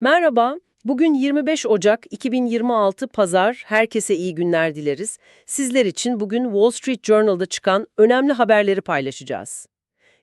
Merhaba, bugün 25 Ocak 2026 Pazar, herkese iyi günler dileriz. Sizler için bugün Wall Street Journal'da çıkan önemli haberleri paylaşacağız.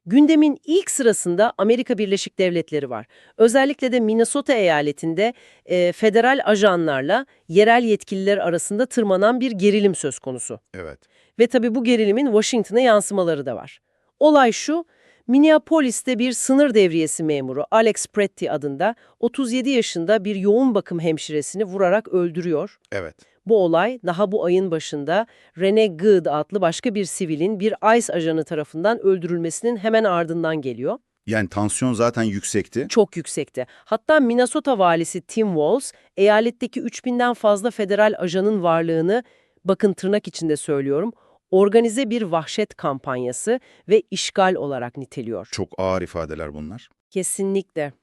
Gündemin ilk sırasında Amerika Birleşik Devletleri var. Özellikle de Minnesota eyaletinde e, federal ajanlarla yerel yetkililer arasında tırmanan bir gerilim söz konusu. Evet. Ve tabii bu gerilimin Washington'a yansımaları da var. Olay şu, Minneapolis'te bir sınır devriyesi memuru Alex Pretty adında 37 yaşında bir yoğun bakım hemşiresini vurarak öldürüyor. Evet. Bu olay daha bu ayın başında Rene Good adlı başka bir sivilin bir ICE ajanı tarafından öldürülmesinin hemen ardından geliyor. Yani tansiyon zaten yüksekti. Çok yüksekti. Hatta Minnesota valisi Tim Walz, eyaletteki 3000'den fazla federal ajanın varlığını, bakın tırnak içinde söylüyorum, organize bir vahşet kampanyası ve işgal olarak niteliyor. Çok ağır ifadeler bunlar. Kesinlikle.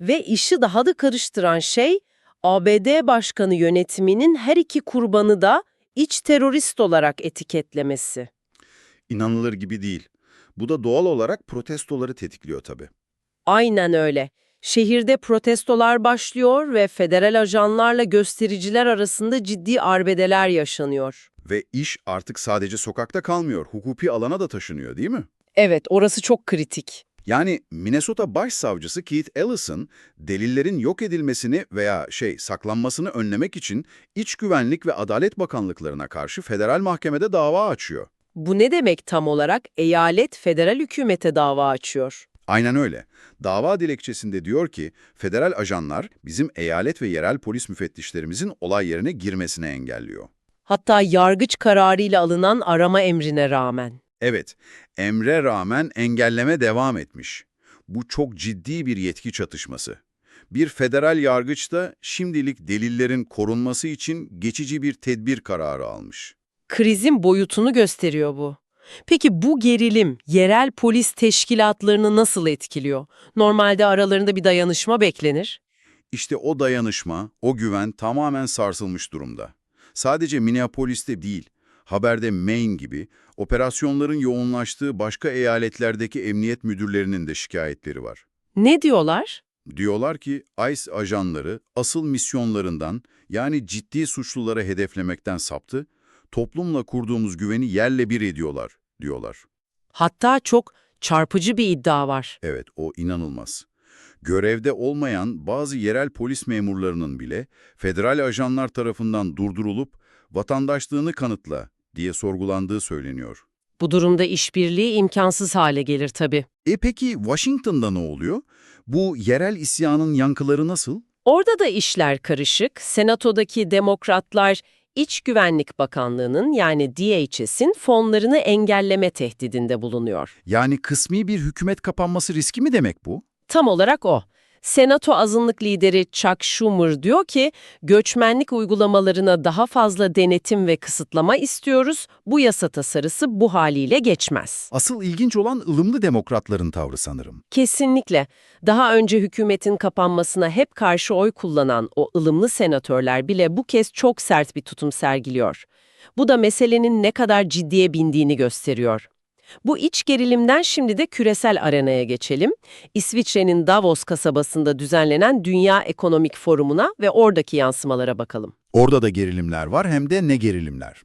Ve işi daha da karıştıran şey, ABD Başkanı yönetiminin her iki kurbanı da iç terörist olarak etiketlemesi. İnanılır gibi değil. Bu da doğal olarak protestoları tetikliyor tabii. Aynen öyle. Şehirde protestolar başlıyor ve federal ajanlarla göstericiler arasında ciddi arbedeler yaşanıyor. Ve iş artık sadece sokakta kalmıyor, hukuki alana da taşınıyor değil mi? Evet, orası çok kritik. Yani Minnesota Başsavcısı Keith Ellison, delillerin yok edilmesini veya şey saklanmasını önlemek için İç Güvenlik ve Adalet Bakanlıklarına karşı federal mahkemede dava açıyor. Bu ne demek tam olarak? Eyalet federal hükümete dava açıyor. Aynen öyle. Dava dilekçesinde diyor ki, federal ajanlar bizim eyalet ve yerel polis müfettişlerimizin olay yerine girmesine engelliyor. Hatta yargıç kararıyla alınan arama emrine rağmen. Evet, emre rağmen engelleme devam etmiş. Bu çok ciddi bir yetki çatışması. Bir federal yargıç da şimdilik delillerin korunması için geçici bir tedbir kararı almış. Krizin boyutunu gösteriyor bu. Peki bu gerilim yerel polis teşkilatlarını nasıl etkiliyor? Normalde aralarında bir dayanışma beklenir. İşte o dayanışma, o güven tamamen sarsılmış durumda. Sadece Minneapolis'te değil, haberde Maine gibi operasyonların yoğunlaştığı başka eyaletlerdeki emniyet müdürlerinin de şikayetleri var. Ne diyorlar? Diyorlar ki ICE ajanları asıl misyonlarından yani ciddi suçlulara hedeflemekten saptı, toplumla kurduğumuz güveni yerle bir ediyorlar, diyorlar. Hatta çok çarpıcı bir iddia var. Evet, o inanılmaz. Görevde olmayan bazı yerel polis memurlarının bile federal ajanlar tarafından durdurulup vatandaşlığını kanıtla diye sorgulandığı söyleniyor. Bu durumda işbirliği imkansız hale gelir tabii. E peki Washington'da ne oluyor? Bu yerel isyanın yankıları nasıl? Orada da işler karışık. Senatodaki demokratlar İç Güvenlik Bakanlığı'nın yani DHS'in fonlarını engelleme tehdidinde bulunuyor. Yani kısmi bir hükümet kapanması riski mi demek bu? Tam olarak o. Senato azınlık lideri Chuck Schumer diyor ki, göçmenlik uygulamalarına daha fazla denetim ve kısıtlama istiyoruz, bu yasa tasarısı bu haliyle geçmez. Asıl ilginç olan ılımlı demokratların tavrı sanırım. Kesinlikle. Daha önce hükümetin kapanmasına hep karşı oy kullanan o ılımlı senatörler bile bu kez çok sert bir tutum sergiliyor. Bu da meselenin ne kadar ciddiye bindiğini gösteriyor. Bu iç gerilimden şimdi de küresel arenaya geçelim. İsviçre'nin Davos kasabasında düzenlenen Dünya Ekonomik Forumu'na ve oradaki yansımalara bakalım. Orada da gerilimler var hem de ne gerilimler.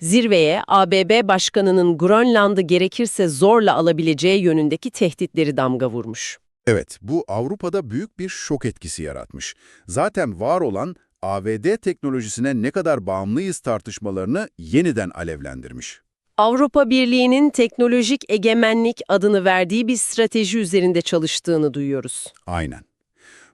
Zirveye ABB Başkanı'nın Grönland'ı gerekirse zorla alabileceği yönündeki tehditleri damga vurmuş. Evet, bu Avrupa'da büyük bir şok etkisi yaratmış. Zaten var olan AVD teknolojisine ne kadar bağımlıyız tartışmalarını yeniden alevlendirmiş. Avrupa Birliği'nin teknolojik egemenlik adını verdiği bir strateji üzerinde çalıştığını duyuyoruz. Aynen.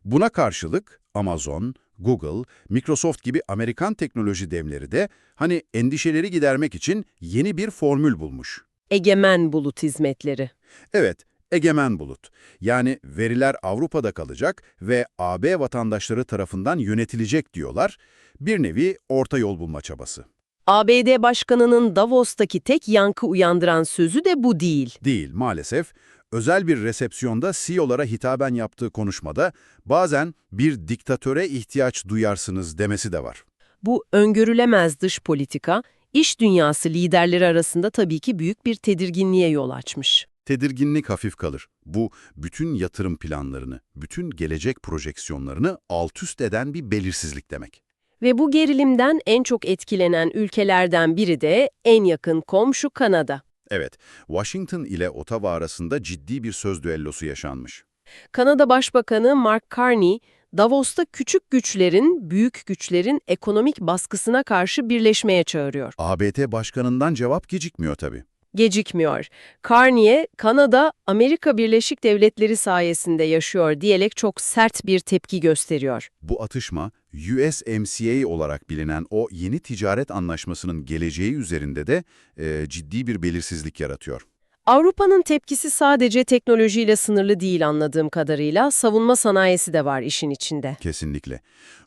Buna karşılık Amazon, Google, Microsoft gibi Amerikan teknoloji devleri de hani endişeleri gidermek için yeni bir formül bulmuş. Egemen bulut hizmetleri. Evet, egemen bulut. Yani veriler Avrupa'da kalacak ve AB vatandaşları tarafından yönetilecek diyorlar. Bir nevi orta yol bulma çabası. ABD Başkanı'nın Davos'taki tek yankı uyandıran sözü de bu değil. Değil maalesef. Özel bir resepsiyonda CEO'lara hitaben yaptığı konuşmada bazen bir diktatöre ihtiyaç duyarsınız demesi de var. Bu öngörülemez dış politika, iş dünyası liderleri arasında tabii ki büyük bir tedirginliğe yol açmış. Tedirginlik hafif kalır. Bu, bütün yatırım planlarını, bütün gelecek projeksiyonlarını alt üst eden bir belirsizlik demek. Ve bu gerilimden en çok etkilenen ülkelerden biri de en yakın komşu Kanada. Evet, Washington ile Ottawa arasında ciddi bir söz düellosu yaşanmış. Kanada Başbakanı Mark Carney, Davos'ta küçük güçlerin, büyük güçlerin ekonomik baskısına karşı birleşmeye çağırıyor. ABD başkanından cevap gecikmiyor tabii. Gecikmiyor. Carney'e Kanada, Amerika Birleşik Devletleri sayesinde yaşıyor diyerek çok sert bir tepki gösteriyor. Bu atışma, USMCA olarak bilinen o yeni ticaret anlaşmasının geleceği üzerinde de e, ciddi bir belirsizlik yaratıyor. Avrupa'nın tepkisi sadece teknolojiyle sınırlı değil anladığım kadarıyla, savunma sanayisi de var işin içinde. Kesinlikle.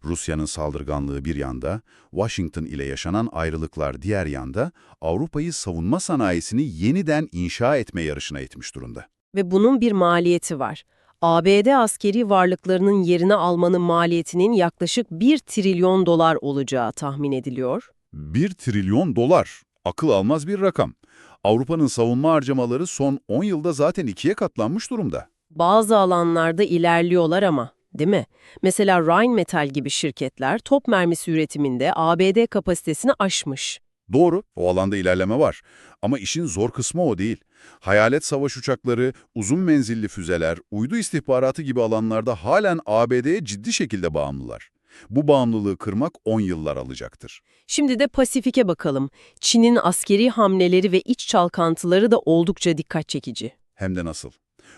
Rusya'nın saldırganlığı bir yanda, Washington ile yaşanan ayrılıklar diğer yanda, Avrupa'yı savunma sanayisini yeniden inşa etme yarışına etmiş durumda. Ve bunun bir maliyeti var. ABD askeri varlıklarının yerini almanın maliyetinin yaklaşık 1 trilyon dolar olacağı tahmin ediliyor. 1 trilyon dolar. Akıl almaz bir rakam. Avrupa'nın savunma harcamaları son 10 yılda zaten ikiye katlanmış durumda. Bazı alanlarda ilerliyorlar ama, değil mi? Mesela Rheinmetall gibi şirketler top mermisi üretiminde ABD kapasitesini aşmış. Doğru, o alanda ilerleme var. Ama işin zor kısmı o değil. Hayalet savaş uçakları, uzun menzilli füzeler, uydu istihbaratı gibi alanlarda halen ABD'ye ciddi şekilde bağımlılar. Bu bağımlılığı kırmak 10 yıllar alacaktır. Şimdi de Pasifik'e bakalım. Çin'in askeri hamleleri ve iç çalkantıları da oldukça dikkat çekici. Hem de nasıl?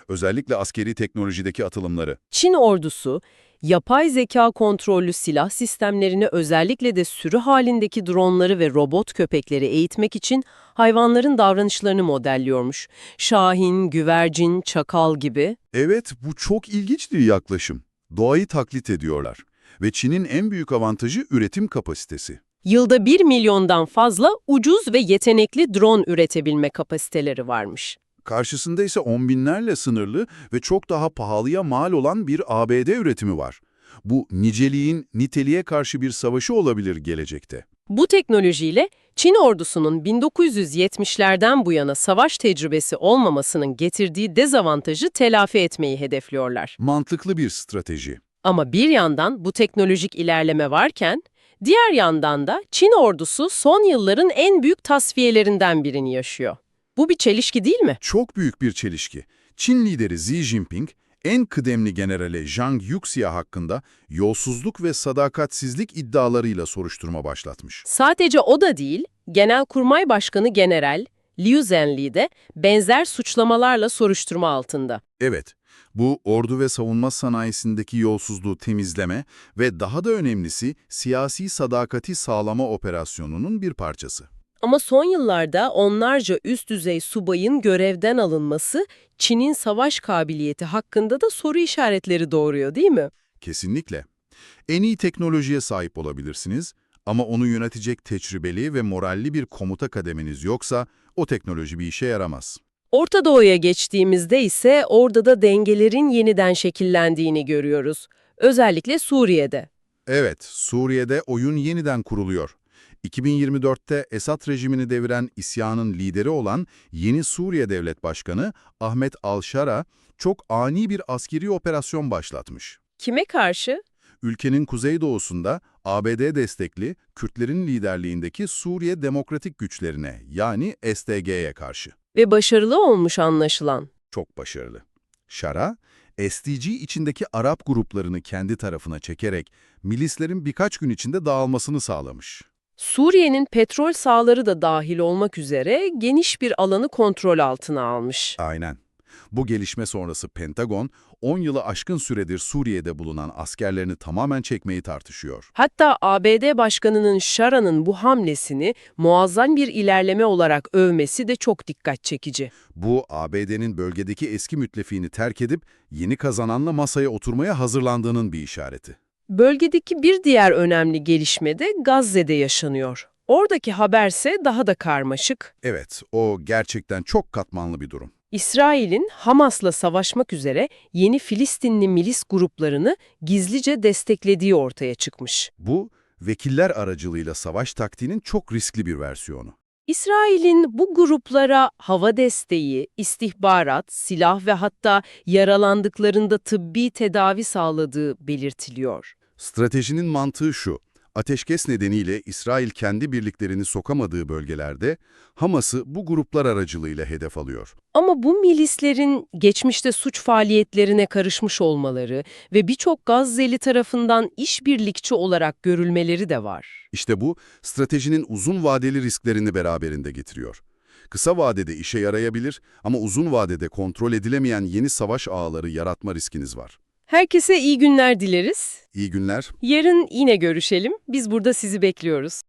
Özellikle askeri teknolojideki atılımları. Çin ordusu, yapay zeka kontrollü silah sistemlerini özellikle de sürü halindeki dronları ve robot köpekleri eğitmek için hayvanların davranışlarını modelliyormuş. Şahin, güvercin, çakal gibi. Evet, bu çok ilginç bir yaklaşım. Doğayı taklit ediyorlar. Ve Çin'in en büyük avantajı üretim kapasitesi. Yılda 1 milyondan fazla ucuz ve yetenekli drone üretebilme kapasiteleri varmış. Karşısında ise on binlerle sınırlı ve çok daha pahalıya mal olan bir ABD üretimi var. Bu niceliğin niteliğe karşı bir savaşı olabilir gelecekte. Bu teknolojiyle Çin ordusunun 1970'lerden bu yana savaş tecrübesi olmamasının getirdiği dezavantajı telafi etmeyi hedefliyorlar. Mantıklı bir strateji. Ama bir yandan bu teknolojik ilerleme varken, diğer yandan da Çin ordusu son yılların en büyük tasfiyelerinden birini yaşıyor. Bu bir çelişki değil mi? Çok büyük bir çelişki. Çin lideri Xi Jinping, en kıdemli generali Zhang Yuxia hakkında yolsuzluk ve sadakatsizlik iddialarıyla soruşturma başlatmış. Sadece o da değil, Genelkurmay Başkanı General Liu Zhenli de benzer suçlamalarla soruşturma altında. Evet, bu ordu ve savunma sanayisindeki yolsuzluğu temizleme ve daha da önemlisi siyasi sadakati sağlama operasyonunun bir parçası. Ama son yıllarda onlarca üst düzey subayın görevden alınması Çin'in savaş kabiliyeti hakkında da soru işaretleri doğuruyor değil mi? Kesinlikle. En iyi teknolojiye sahip olabilirsiniz ama onu yönetecek tecrübeli ve moralli bir komuta kademeniz yoksa o teknoloji bir işe yaramaz. Orta Doğu'ya geçtiğimizde ise orada da dengelerin yeniden şekillendiğini görüyoruz. Özellikle Suriye'de. Evet, Suriye'de oyun yeniden kuruluyor. 2024'te Esad rejimini deviren isyanın lideri olan yeni Suriye Devlet Başkanı Ahmet Al-Şara çok ani bir askeri operasyon başlatmış. Kime karşı? Ülkenin kuzeydoğusunda ABD destekli Kürtlerin liderliğindeki Suriye Demokratik Güçlerine yani SDG'ye karşı. Ve başarılı olmuş anlaşılan. Çok başarılı. Şara, SDG içindeki Arap gruplarını kendi tarafına çekerek milislerin birkaç gün içinde dağılmasını sağlamış. Suriye'nin petrol sahaları da dahil olmak üzere geniş bir alanı kontrol altına almış. Aynen. Bu gelişme sonrası Pentagon, 10 yılı aşkın süredir Suriye'de bulunan askerlerini tamamen çekmeyi tartışıyor. Hatta ABD Başkanı'nın Şara'nın bu hamlesini muazzam bir ilerleme olarak övmesi de çok dikkat çekici. Bu, ABD'nin bölgedeki eski müttefiğini terk edip yeni kazananla masaya oturmaya hazırlandığının bir işareti. Bölgedeki bir diğer önemli gelişme de Gazze'de yaşanıyor. Oradaki haberse daha da karmaşık. Evet, o gerçekten çok katmanlı bir durum. İsrail'in Hamas'la savaşmak üzere yeni Filistinli milis gruplarını gizlice desteklediği ortaya çıkmış. Bu, vekiller aracılığıyla savaş taktiğinin çok riskli bir versiyonu. İsrail'in bu gruplara hava desteği, istihbarat, silah ve hatta yaralandıklarında tıbbi tedavi sağladığı belirtiliyor. Stratejinin mantığı şu. Ateşkes nedeniyle İsrail kendi birliklerini sokamadığı bölgelerde Hamas'ı bu gruplar aracılığıyla hedef alıyor. Ama bu milislerin geçmişte suç faaliyetlerine karışmış olmaları ve birçok Gazze'li tarafından işbirlikçi olarak görülmeleri de var. İşte bu, stratejinin uzun vadeli risklerini beraberinde getiriyor. Kısa vadede işe yarayabilir ama uzun vadede kontrol edilemeyen yeni savaş ağları yaratma riskiniz var. Herkese iyi günler dileriz. İyi günler. Yarın yine görüşelim. Biz burada sizi bekliyoruz.